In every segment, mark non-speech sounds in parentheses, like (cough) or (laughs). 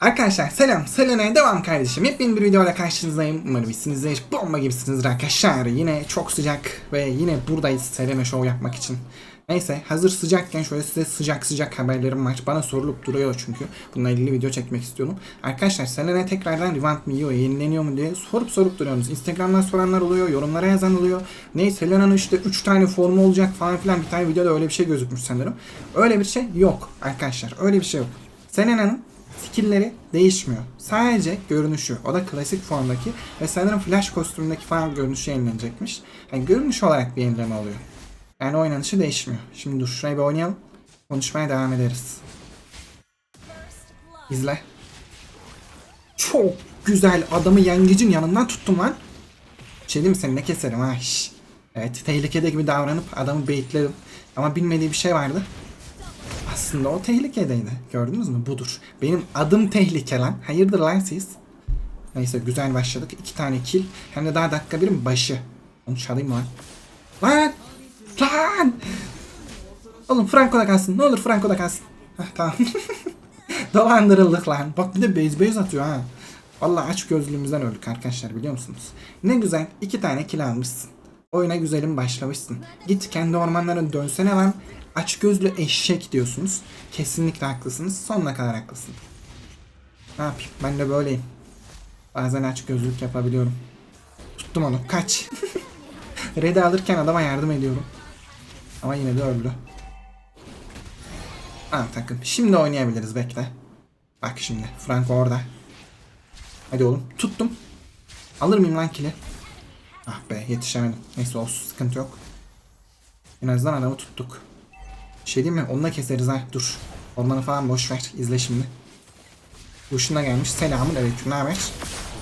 Arkadaşlar selam, Selena'ya devam kardeşim. Hepin bir videoyla karşınızdayım. Umarım iyisinizdir. Bomba gibisiniz arkadaşlar. Yine çok sıcak ve yine buradayız Selena Show yapmak için. Neyse hazır sıcakken şöyle size sıcak sıcak haberlerim var. Bana sorulup duruyor çünkü. Bununla ilgili video çekmek istiyorum. Arkadaşlar Selena tekrardan revamp mı yiyor, yenileniyor mu diye sorup sorup duruyorsunuz. Instagram'dan soranlar oluyor, yorumlara yazan oluyor. Ne Selena'nın işte 3 tane formu olacak falan filan bir tane videoda öyle bir şey gözükmüş sanırım. Öyle bir şey yok arkadaşlar. Öyle bir şey yok. Selena'nın skill'leri değişmiyor. Sadece görünüşü. O da klasik formdaki ve sanırım flash kostümündeki falan görünüşü yenilenecekmiş. Yani görünüş olarak bir yenileme oluyor. Yani oynanışı değişmiyor. Şimdi dur şuraya bir oynayalım. Konuşmaya devam ederiz. İzle. Çok güzel adamı yengecin yanından tuttum lan. Şey diyeyim mi seni ne keserim ha. Evet tehlikede gibi davranıp adamı baitledim. Ama bilmediği bir şey vardı. Aslında o tehlikedeydi. Gördünüz mü? Budur. Benim adım tehlike lan. Hayırdır lan siz? Neyse güzel başladık. İki tane kill. Hem de daha dakika birin başı. Onu çalayım lan. Lan! Lan! Oğlum Franco da kalsın. Ne olur Franco da kalsın. Heh, tamam. (laughs) Dolandırıldık lan. Bak bir de base base atıyor ha. Vallahi aç gözlüğümüzden öldük arkadaşlar biliyor musunuz? Ne güzel iki tane kill almışsın. Oyuna güzelim başlamışsın. Git kendi ormanlara dönsene lan. Aç gözlü eşek diyorsunuz. Kesinlikle haklısınız. Sonuna kadar haklısın. Ne yapayım? Ben de böyleyim. Bazen aç gözlük yapabiliyorum. Tuttum onu. Kaç. (laughs) Red'i alırken adama yardım ediyorum. Ama yine de öldü. Tamam takım. Şimdi oynayabiliriz bekle. Bak şimdi. Franco orada. Hadi oğlum. Tuttum. Alır mıyım lan kili? Ah be yetişemedim. Neyse olsun sıkıntı yok. En azından adamı tuttuk. Şey diyeyim mi? Onu da keseriz ha. Dur. Ormanı falan boş ver. İzle şimdi. Guşun da gelmiş. Selamun aleyküm. Ne haber?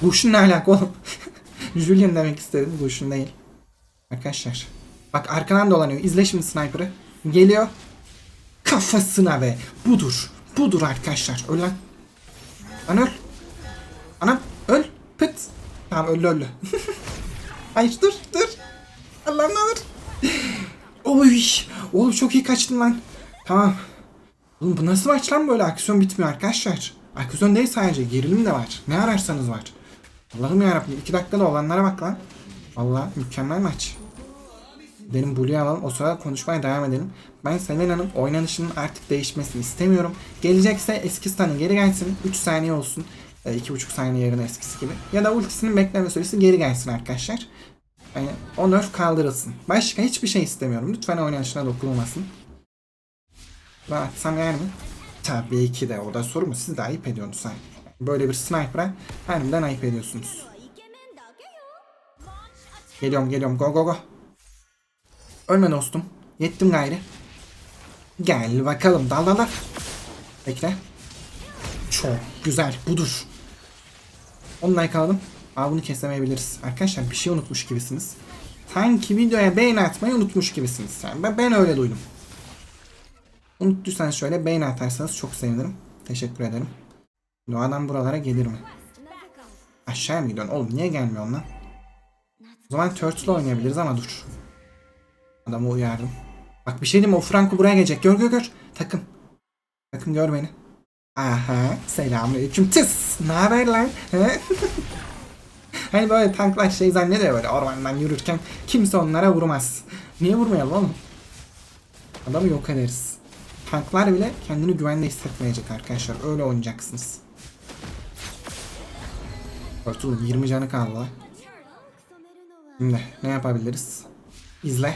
Guşun ne alaka oğlum? (laughs) Julian demek istedim. Guşun değil. Arkadaşlar. Bak arkadan dolanıyor. İzle şimdi sniper'ı. Geliyor. Kafasına be. Budur. Budur arkadaşlar. Öl lan. Lan öl. Anam öl. Pıt. Tamam öldü öldü. (laughs) Hayır dur dur. Allah'ım ne olur. Oy. Oğlum çok iyi kaçtın lan. Tamam. Oğlum bu nasıl maç lan böyle? Aksiyon bitmiyor arkadaşlar. Aksiyon değil sadece. Gerilim de var. Ne ararsanız var. Allah'ım yarabbim. 2 dakikada olanlara bak lan. Valla mükemmel maç. Benim Blue'yu alalım. O sırada konuşmaya devam edelim. Ben Selena'nın oynanışının artık değişmesini istemiyorum. Gelecekse eski stun'ı geri gelsin. 3 saniye olsun. 2,5 saniye yerine eskisi gibi. Ya da ultisinin bekleme süresi geri gelsin arkadaşlar. Yani o nerf kaldırılsın. Başka hiçbir şey istemiyorum. Lütfen oynanışına dokunulmasın. Ben atsam yer mi? Tabii ki de o da soru mu? Siz de ayıp ediyorsunuz ha. Böyle bir sniper'a harbiden ayıp ediyorsunuz. Geliyorum geliyorum go go go. Ölme dostum. Yettim gayri. Gel bakalım dal dal dal. Bekle. Çok güzel budur. Onunla yakaladım. Aa bunu kesemeyebiliriz. Arkadaşlar bir şey unutmuş gibisiniz. Sanki videoya beğeni atmayı unutmuş gibisiniz. Yani ben, ben öyle duydum. Unuttuysanız şöyle beğeni atarsanız çok sevinirim. Teşekkür ederim. Bu adam buralara gelir mi? Aşağıya mı gidiyorsun? Oğlum niye gelmiyorsun lan? O zaman Turtle oynayabiliriz ama dur. Adamı uyardım. Bak bir şey diyeyim? O Franco buraya gelecek. Gör gör gör. Takım. Takım gör beni. Aha. Selamünaleyküm. Tıs. Ne haber lan? (laughs) Hani böyle tanklar şey zannediyor böyle ormandan yürürken kimse onlara vurmaz. Niye vurmayalım oğlum? Adamı yok ederiz. Tanklar bile kendini güvende hissetmeyecek arkadaşlar. Öyle oynayacaksınız. Turtle'ın 20 canı kaldı. Şimdi ne yapabiliriz? İzle.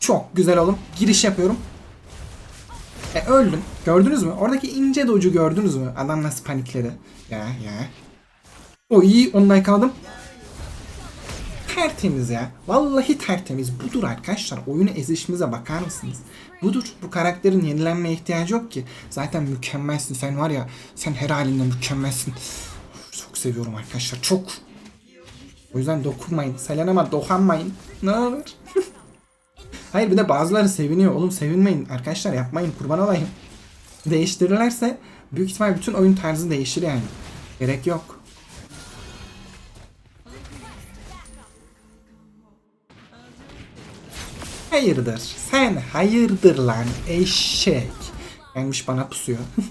Çok güzel oğlum. Giriş yapıyorum. E öldüm. Gördünüz mü? Oradaki ince docu gördünüz mü? Adam nasıl panikledi. Ya ya. O iyi. Ondan yakaladım. Tertemiz ya. Vallahi tertemiz. Budur arkadaşlar. Oyunu ezişimize bakar mısınız? Budur. Bu karakterin yenilenmeye ihtiyacı yok ki. Zaten mükemmelsin. Sen var ya. Sen her halinde mükemmelsin. Çok seviyorum arkadaşlar. Çok. O yüzden dokunmayın. Selena'ma dokunmayın. Ne olur. (laughs) Hayır bir de bazıları seviniyor. Oğlum sevinmeyin. Arkadaşlar yapmayın. Kurban olayım. Değiştirirlerse büyük ihtimal bütün oyun tarzı değişir yani. Gerek yok. Hayırdır? Sen hayırdır lan eşek. Gelmiş bana pusuyor. (laughs)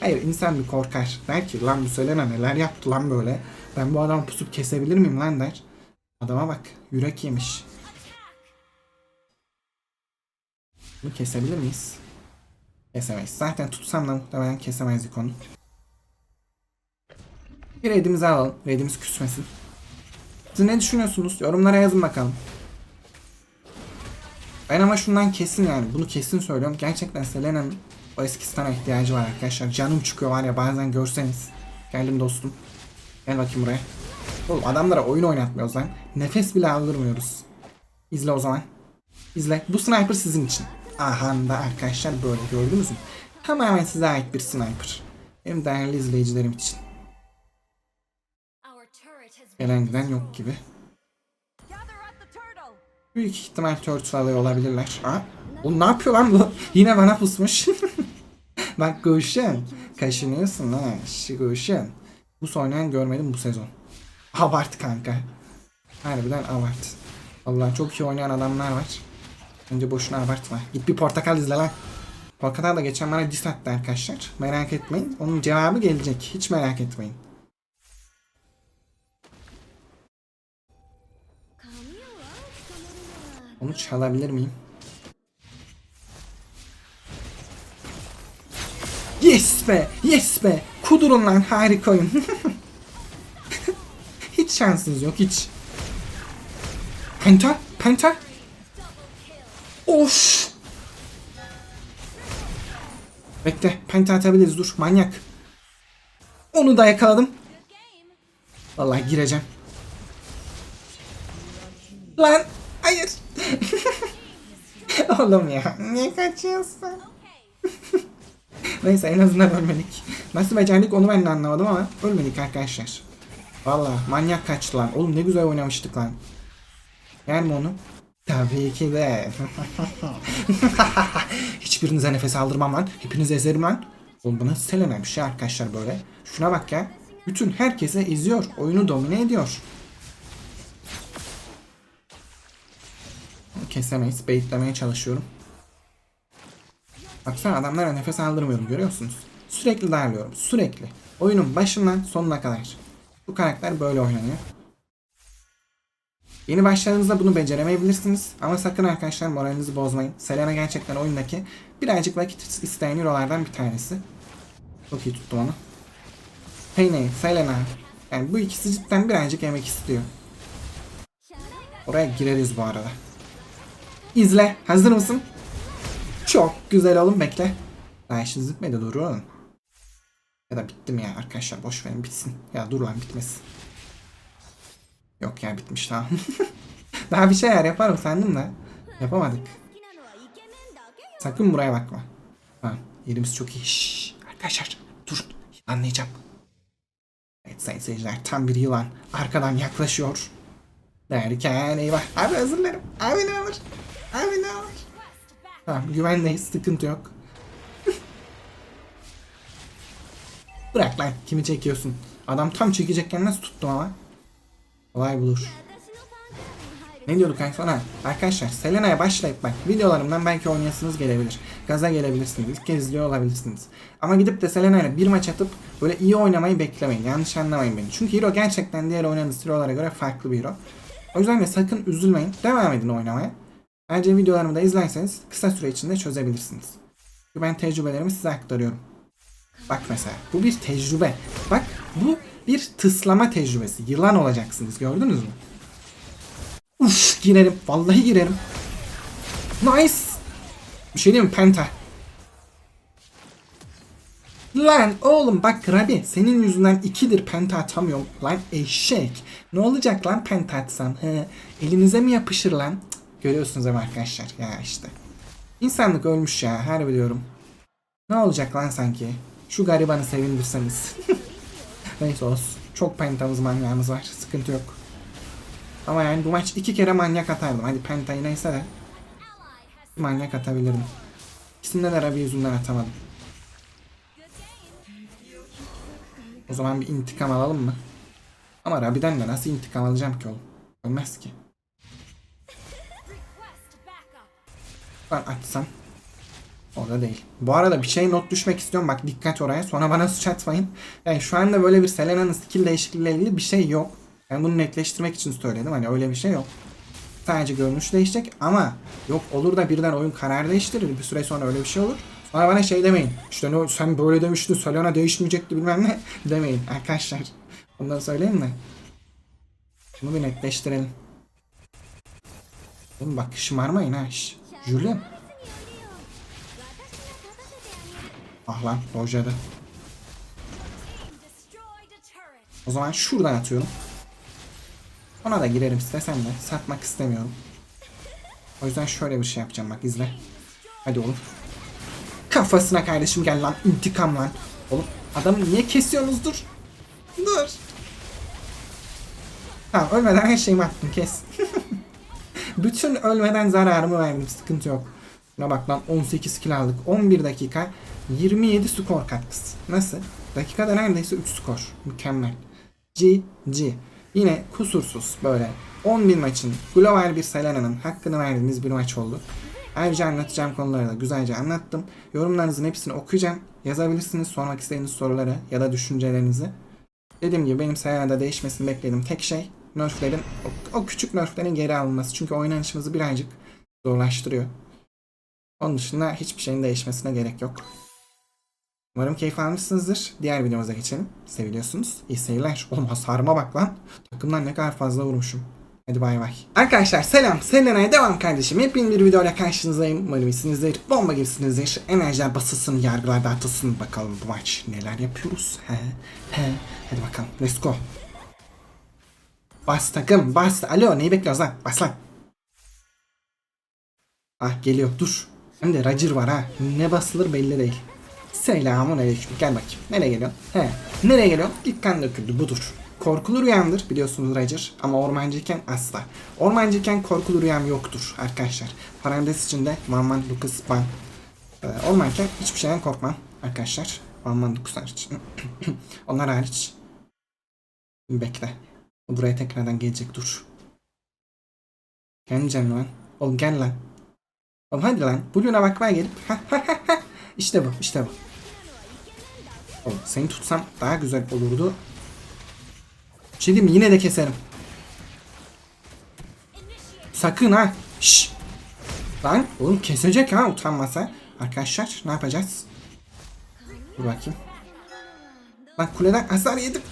Hayır insan bir korkar. Der ki lan bu Selena neler yaptı lan böyle. Ben bu adamı pusup kesebilir miyim lan der. Adama bak yürek yemiş. Bunu kesebilir miyiz? Kesemeyiz. Zaten tutsam da muhtemelen kesemezdik onu. Bir redimizi alalım. Redimiz küsmesin. Siz ne düşünüyorsunuz? Yorumlara yazın bakalım. Ben ama şundan kesin yani. Bunu kesin söylüyorum. Gerçekten Selena'nın o eski stana ihtiyacı var arkadaşlar. Canım çıkıyor var ya bazen görseniz. Geldim dostum. Gel bakayım buraya. Oğlum adamlara oyun oynatmıyoruz lan. Nefes bile aldırmıyoruz. İzle o zaman. İzle. Bu sniper sizin için. Aha da arkadaşlar böyle gördünüz mü? Tamamen size ait bir sniper. Benim değerli izleyicilerim için. Gelen giden yok gibi. Büyük ihtimal turtle alıyor olabilirler. Aa, oğlum ne yapıyor lan bu? (laughs) Yine bana pusmuş. (laughs) Bak Guşen. Kaşınıyorsun ha. Şi Guşen. Bu oynayan görmedim bu sezon. Abart kanka. Harbiden abart. Vallahi çok iyi oynayan adamlar var. Önce boşuna abartma. Git bir portakal izle lan. Portakal da geçen bana diss attı arkadaşlar. Merak etmeyin. Onun cevabı gelecek. Hiç merak etmeyin. Onu çalabilir miyim? Yes be! Yes be! Kudurun lan harika oyun. (laughs) hiç şansınız yok hiç. Penta? Penta? Of! Bekle. Penta atabiliriz dur. Manyak. Onu da yakaladım. Vallahi gireceğim. Oğlum ya niye kaçıyorsun? (laughs) Neyse en azından ölmedik. Nasıl becerdik onu ben de anlamadım ama ölmedik arkadaşlar. Valla manyak kaçtı lan. Oğlum ne güzel oynamıştık lan. Yer mi onu? Tabii ki de. (laughs) Hiçbirinize nefes aldırmam lan. Hepinizi ezerim lan. Oğlum bu nasıl Selena bir arkadaşlar böyle. Şuna bak ya. Bütün herkese izliyor. Oyunu domine ediyor. Kesemeyiz. Baitlemeye çalışıyorum. Baksana adamlara nefes aldırmıyorum görüyorsunuz. Sürekli darlıyorum. Sürekli. Oyunun başından sonuna kadar. Bu karakter böyle oynanıyor. Yeni başladığınızda bunu beceremeyebilirsiniz. Ama sakın arkadaşlar moralinizi bozmayın. Selena gerçekten oyundaki birazcık vakit isteyen hero'lardan bir tanesi. Çok iyi tuttum onu. Penny, Selena. Yani bu ikisi cidden birazcık emek istiyor. Oraya gireriz bu arada. İzle. Hazır mısın? Çok güzel oğlum bekle. Daha işiniz bitmedi durun. Ya da bittim ya arkadaşlar boş verin bitsin. Ya dur lan bitmesin. Yok ya bitmiş tamam. (laughs) Daha bir şeyler yaparım sandım da. Yapamadık. Sakın buraya bakma. Ha, yerimiz çok iyi. Şşş, arkadaşlar durun. Anlayacağım. Evet sayın seyirciler tam bir yılan arkadan yaklaşıyor. Derken eyvah. Abi özür dilerim. Abi ne olur. Abi ne var? Tamam güvendeyiz sıkıntı yok. Bırak lan kimi çekiyorsun. Adam tam çekecekken nasıl tuttum ama. Olay bulur. Ne diyorduk kanka sana? Arkadaşlar Selena'ya başlayıp bak videolarımdan belki oynayasınız gelebilir. Gaza gelebilirsiniz. İlk kez izliyor olabilirsiniz. Ama gidip de Selena'yla bir maç atıp böyle iyi oynamayı beklemeyin. Yanlış anlamayın beni. Çünkü hero gerçekten diğer oynadığınız hero'lara göre farklı bir hero. O yüzden de sakın üzülmeyin. Devam edin oynamaya. Bence videolarımı da izlerseniz kısa süre içinde çözebilirsiniz. Çünkü ben tecrübelerimi size aktarıyorum. Bak mesela bu bir tecrübe. Bak bu bir tıslama tecrübesi. Yılan olacaksınız gördünüz mü? Uf girerim. Vallahi girerim. Nice. Bir şey diyeyim mi? Penta. Lan oğlum bak Rabi senin yüzünden ikidir penta atamıyorum. Lan eşek. Ne olacak lan penta atsam? He, elinize mi yapışır lan? Görüyorsunuz ama arkadaşlar ya işte. İnsanlık ölmüş ya harbi diyorum. Ne olacak lan sanki? Şu garibanı sevindirseniz. (laughs) Neyse olsun. Çok pentamız manyağımız var. Sıkıntı yok. Ama yani bu maç iki kere manyak atardım. Hadi pentayı neyse de. Manyak atabilirdim. İkisinde de Rabi yüzünden atamadım. O zaman bir intikam alalım mı? Ama Rabi'den de nasıl intikam alacağım ki oğlum? Ölmez ki. Ben açsam. Orada değil. Bu arada bir şey not düşmek istiyorum. Bak dikkat oraya. Sonra bana suç atmayın. Yani şu anda böyle bir Selena'nın skill değişikliğiyle ilgili bir şey yok. Ben bunu netleştirmek için söyledim. Hani öyle bir şey yok. Sadece görünüş değişecek ama yok olur da birden oyun karar değiştirir. Bir süre sonra öyle bir şey olur. Sonra bana şey demeyin. İşte ne sen böyle demiştin Selena değişmeyecekti bilmem ne (laughs) demeyin arkadaşlar. Ondan söyleyeyim de. Şunu bir netleştirelim. Oğlum bak şımarmayın ha. Şş. Julian. Ah lan turret. O zaman şuradan atıyorum. Ona da girerim istesem de satmak istemiyorum. O yüzden şöyle bir şey yapacağım bak izle. Hadi oğlum. Kafasına kardeşim gel lan intikam lan. Oğlum adamı niye kesiyorsunuz dur. Dur. Tamam ölmeden her şeyimi attım kes. (laughs) Bütün ölmeden zararımı verdim sıkıntı yok. Buna bak lan 18 kill aldık. 11 dakika 27 skor katkısı. Nasıl? Dakikada neredeyse 3 skor. Mükemmel. GG. Yine kusursuz böyle 11 maçın global bir Selena'nın hakkını verdiğimiz bir maç oldu. Ayrıca anlatacağım konuları da güzelce anlattım. Yorumlarınızın hepsini okuyacağım. Yazabilirsiniz sormak istediğiniz soruları ya da düşüncelerinizi. Dediğim gibi benim Selena'da değişmesini beklediğim tek şey nerflerin, o, o küçük nerflerin geri alınması. Çünkü oynanışımızı birazcık zorlaştırıyor. Onun dışında hiçbir şeyin değişmesine gerek yok. Umarım keyif almışsınızdır. Diğer videomuza geçelim. Seviliyorsunuz. İyi seyirler. Oğlum hasarıma bak lan. Takımdan ne kadar fazla vurmuşum. Hadi bay bay. Arkadaşlar selam. Selena'ya devam kardeşim. Hepin bir videoyla karşınızdayım. Umarım iyisinizdir. Bomba gibisinizdir. Enerjiler basılsın, yargılar dağıtılsın. Bakalım bu maç neler yapıyoruz. He, he. Hadi bakalım. Let's go. Bas takım. Bas. Alo neyi bekliyoruz lan? Bas lan. Ah geliyor. Dur. Hem de Roger var ha. Ne basılır belli değil. Selamun aleyküm. Gel bakayım. Nereye geliyorsun? He. Nereye geliyorsun? İlk kan döküldü. Budur. Korkulu rüyamdır biliyorsunuz Roger ama ormancıyken asla. Ormancıyken korkulu rüyam yoktur arkadaşlar. Parantez içinde Van Van Lucas Ban. Ee, ormanken hiçbir şeyden korkmam arkadaşlar. Van Van Lucas hariç. (clears throat) Onlar hariç. Bekle. Buraya tekrardan gelecek dur. Gelmeyeceğim lan. Oğlum gel lan. Oğlum hadi lan. Blue'una bakmaya gelip. işte bu işte bu. Oğlum seni tutsam daha güzel olurdu. Şey diyeyim? Yine de keserim. Sakın ha. Şşş. Lan oğlum kesecek ha utanmasa. Arkadaşlar ne yapacağız? Dur bakayım. Lan kuleden hasar yedim.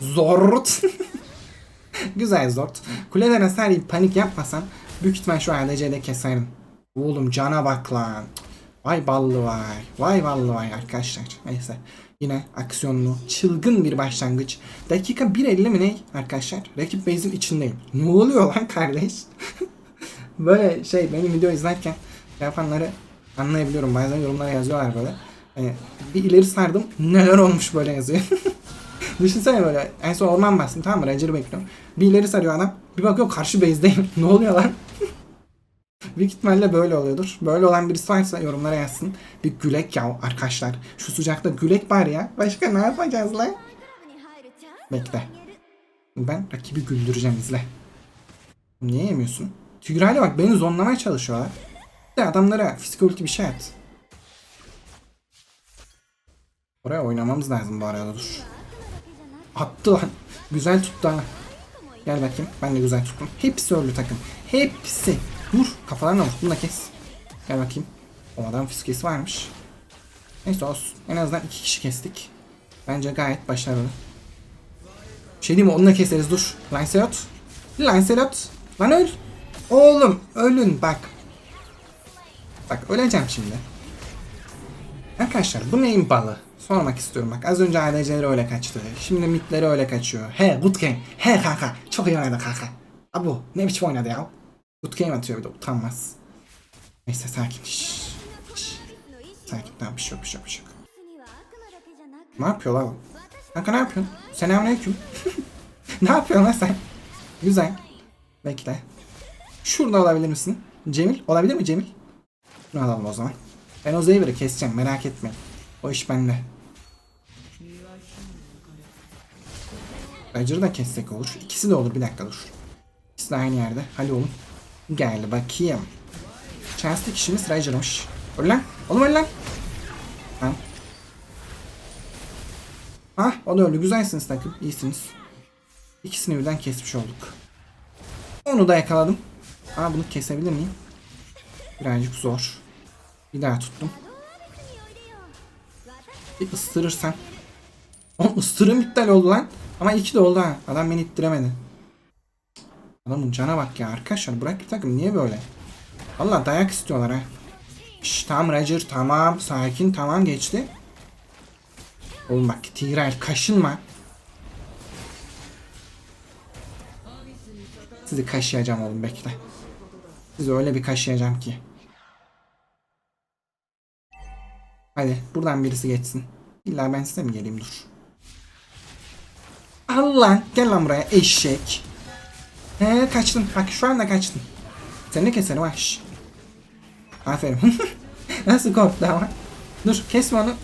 Zort. (laughs) Güzel zort. Kuleden hasar yiyip panik yapmasam büyük ihtimal şu ADC'de keserim. Oğlum cana bak lan. Vay ballı vay. Vay ballı vay arkadaşlar. Neyse. Yine aksiyonlu, çılgın bir başlangıç. Dakika 1.50 mi ne arkadaşlar? Rakip base'in içindeyim. Ne oluyor lan kardeş? (laughs) böyle şey benim video izlerken yapanları anlayabiliyorum. Bazen yorumlara yazıyorlar böyle. Hani bir ileri sardım. Neler olmuş böyle yazıyor. (laughs) Düşünsene böyle en son orman bastım tamam mı Ranger'ı bekliyorum. Bir ileri sarıyor adam. Bir bakıyor karşı base'deyim. (laughs) ne oluyor lan? (laughs) Büyük ihtimalle böyle oluyordur. Böyle olan birisi varsa yorumlara yazsın. Bir gülek ya arkadaşlar. Şu sıcakta gülek var ya. Başka ne yapacağız lan? Bekle. Ben rakibi güldüreceğim izle. Niye yemiyorsun? Tigray'la bak beni zonlamaya çalışıyorlar. De adamlara fizikolojik bir şey at. Oraya oynamamız lazım bu arada dur. Attı lan. Güzel tuttu ha. Gel bakayım. Ben de güzel tuttum. Hepsi öldü takım. Hepsi. Vur. Kafalarına vur. Bunu da kes. Gel bakayım. O adam fiskesi varmış. Neyse olsun. En azından iki kişi kestik. Bence gayet başarılı. Bir şey diyeyim mi? Onu da keseriz dur. Lancelot. Lancelot. Lan öl. Oğlum ölün bak. Bak öleceğim şimdi. Arkadaşlar bu neyin balı? sormak istiyorum bak. Az önce ADC'leri öyle kaçtı. Şimdi mitleri öyle kaçıyor. He good game. He kaka. Çok iyi oynadı kaka. Abu ne biçim oynadı ya. Good game atıyor bir de utanmaz. Neyse sakin. Şş, şş. Sakin tamam bir şey yok bir şey yok bir şey yok. Ne yapıyor lan? Kanka ne yapıyorsun? Selamünaleyküm. (laughs) ne yapıyorsun lan sen? Güzel. Bekle. Şurada olabilir misin? Cemil olabilir mi Cemil? Bunu alalım o zaman. Ben o Xavier'ı keseceğim merak etmeyin. O iş bende. Roger'ı da kessek olur. İkisi de olur bir dakika dur. İkisi de aynı yerde. Hadi oğlum. Gel bakayım. Chance'lı kişimiz Roger'mış. Öl lan. Oğlum öl lan. Tamam. Ah o da öldü. Güzelsiniz takım. İyisiniz. İkisini birden kesmiş olduk. Onu da yakaladım. Aa bunu kesebilir miyim? Birazcık zor. Bir daha tuttum. Bir ısırırsan. Oğlum ısırım iptal oldu lan. Ama iki de oldu ha. Adam beni ittiremedi. Adamın cana bak ya arkadaşlar. Bırak bir takım niye böyle? Valla dayak istiyorlar ha. Şş, tamam Roger tamam. Sakin tamam geçti. Oğlum bak Tigreal kaşınma. Sizi kaşıyacağım oğlum bekle. Sizi öyle bir kaşıyacağım ki. Hadi buradan birisi geçsin. İlla ben size mi geleyim dur. Al lan gel lan buraya eşek. He kaçtın bak şu anda kaçtın. Seni keserim ha. Aferin. (laughs) Nasıl korktu ama. Dur kesme onu.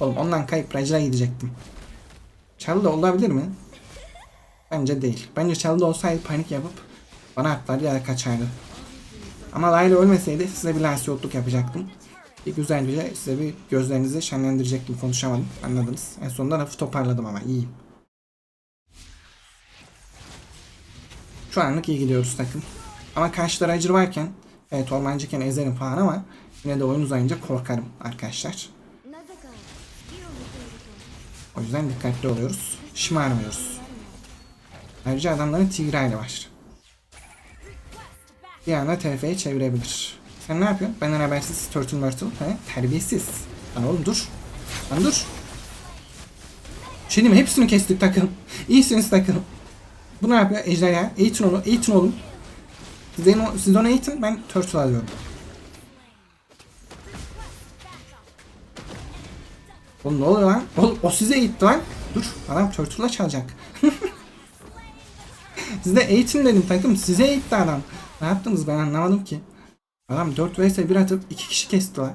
Oğlum ondan kayıp Raja'ya gidecektim. Çalı da olabilir mi? Bence değil. Bence çalı da olsaydı panik yapıp bana atlardı ya kaçardı. Ama Layla ölmeseydi size bir lansiyotluk yapacaktım bir güzel bile size bir gözlerinizi şenlendirecektim. Konuşamadım. Anladınız. En sonunda hafif toparladım ama iyiyim. Şu anlık iyi gidiyoruz takım. Ama karşı Ranger varken evet ormancıken ezerim falan ama yine de oyun uzayınca korkarım arkadaşlar. O yüzden dikkatli oluyoruz. Şımarmıyoruz. Ayrıca adamların Tigre'yle var. Bir anda TF'ye çevirebilir. Sen ne yapıyorsun? Benden habersiz Turtle Myrtle. He? Terbiyesiz. Lan oğlum dur. Lan dur. Şey mi? Hepsini kestik takım. İyisiniz takım. Bu ne yapıyor? Ejderha. Eğitin onu. Eğitin oğlum. Siz, onu- siz onu eğitin. Ben Turtle alıyorum. Oğlum ne oluyor lan? Oğlum o size eğitti lan. Dur adam Turtle'la çalacak. (laughs) Size eğitim dedim takım. Size eğitti adam. Ne yaptınız ben anlamadım ki. Adam 4 vs 1 atıp 2 kişi kesti lan.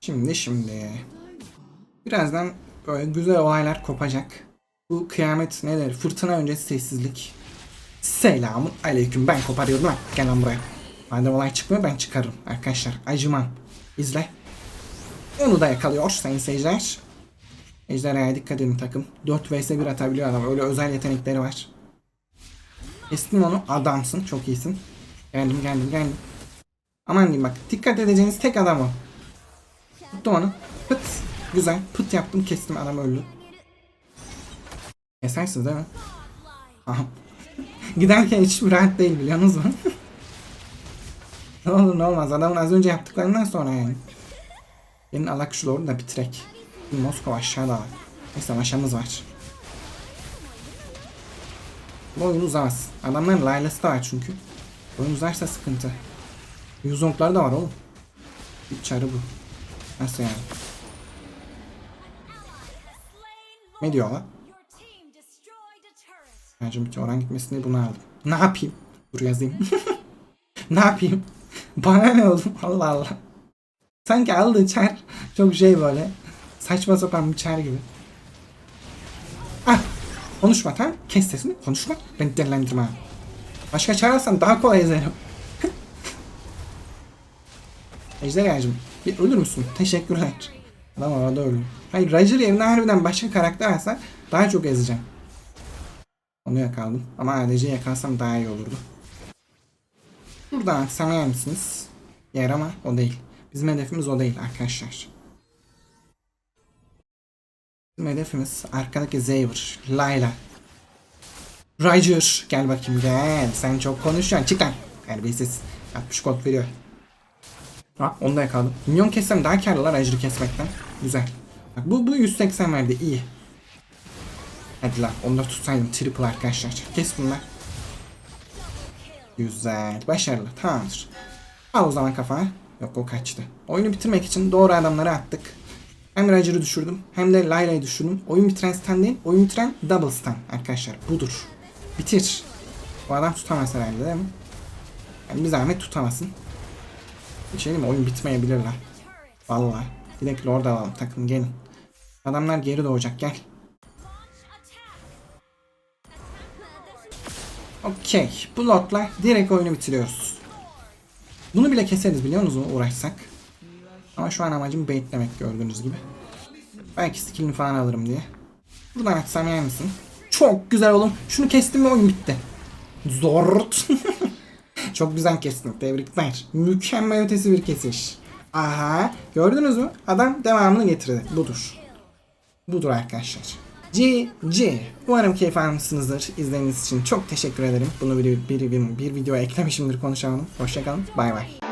Şimdi şimdi. Birazdan böyle güzel olaylar kopacak. Bu kıyamet nedir? Fırtına öncesi sessizlik. Selamun aleyküm. Ben koparıyorum lan. Gel lan buraya. Madem olay çıkmıyor ben çıkarım. Arkadaşlar acımam. İzle. Onu da yakalıyor sayın seyirciler. Ejderhaya dikkat edin takım. 4 vs 1 atabiliyor adam. Öyle özel yetenekleri var. Kestim onu. Adamsın. Çok iyisin. Geldim geldim geldim. Aman diyeyim bak. Dikkat edeceğiniz tek adam o. Tuttum onu. Pıt. Güzel. Pıt yaptım kestim adam öldü. Kesersiniz değil mi? Aha. (laughs) Giderken hiç rahat değil biliyorsunuz (laughs) mu? ne olur ne olmaz. Adamın az önce yaptıklarından sonra yani. Benim alak şu doğru da bitirek. Moskova aşağıda var. Neyse maşamız var. Bu oyun uzamaz. Adamların laylası da var çünkü. Oyun uzarsa sıkıntı. Yuzonglar da var oğlum. Çarı bu. Nasıl yani? Ne diyor lan? Bence bir oran gitmesini bunu aldım. Ne yapayım? Dur yazayım. (laughs) ne yapayım? Bana ne oldu? Allah Allah. Sanki aldığı çar çok şey böyle. Saçma sapan bir çar gibi. Ah! Konuşma tamam. Kes sesini. Konuşma. Beni delilendirme. Başka çağırırsan daha kolay ezerim. Ejderhacım bir ölür müsün? Teşekkürler. Adam orada ölüyor. Hayır Roger yerine harbiden başka karakter alsa daha çok ezeceğim. Onu yakaladım. Ama ADC yakalsam daha iyi olurdu. Buradan atsam yer misiniz? Yer ama o değil. Bizim hedefimiz o değil arkadaşlar. Bizim hedefimiz arkadaki Xavier, Layla. Roger gel bakayım gel. Sen çok konuşuyorsun. Çık lan. Terbiyesiz. 60 kod veriyor. Ha onu da yakaladım. Minyon kessem daha karlı lan kesmekten. Güzel. Bak, bu, bu 180 verdi iyi. Hadi lan da tutsaydım triple arkadaşlar. Kes bunlar. Güzel. Başarılı. Tamamdır. Al o zaman kafana. Yok o kaçtı. Oyunu bitirmek için doğru adamları attık. Hem Roger'ı düşürdüm hem de Layla'yı düşürdüm. Oyun bitiren stun değil, oyun bitiren double stun arkadaşlar. Budur. Bitir. Bu adam tutamaz herhalde değil mi? Yani bir zahmet tutamasın. Bir şey mi? Oyun bitmeyebilir lan. Vallahi. Bir dakika Lord alalım takım gelin. Adamlar geri doğacak gel. Okey. Bu lotla direkt oyunu bitiriyoruz. Bunu bile keseriz biliyor musunuz uğraşsak. Ama şu an amacım baitlemek gördüğünüz gibi. Belki skillini falan alırım diye. Buradan atsam yer misin? Çok güzel oğlum. Şunu kestim ve oyun bitti. Zort. (laughs) Çok güzel kestim. Tebrikler. Mükemmel ötesi bir kesiş. Aha. Gördünüz mü? Adam devamını getirdi. Budur. Budur arkadaşlar. C, C. Umarım keyif almışsınızdır. İzlediğiniz için çok teşekkür ederim. Bunu bir, bir, bir, bir videoya eklemişimdir konuşamadım. Hoşçakalın. Bay bay.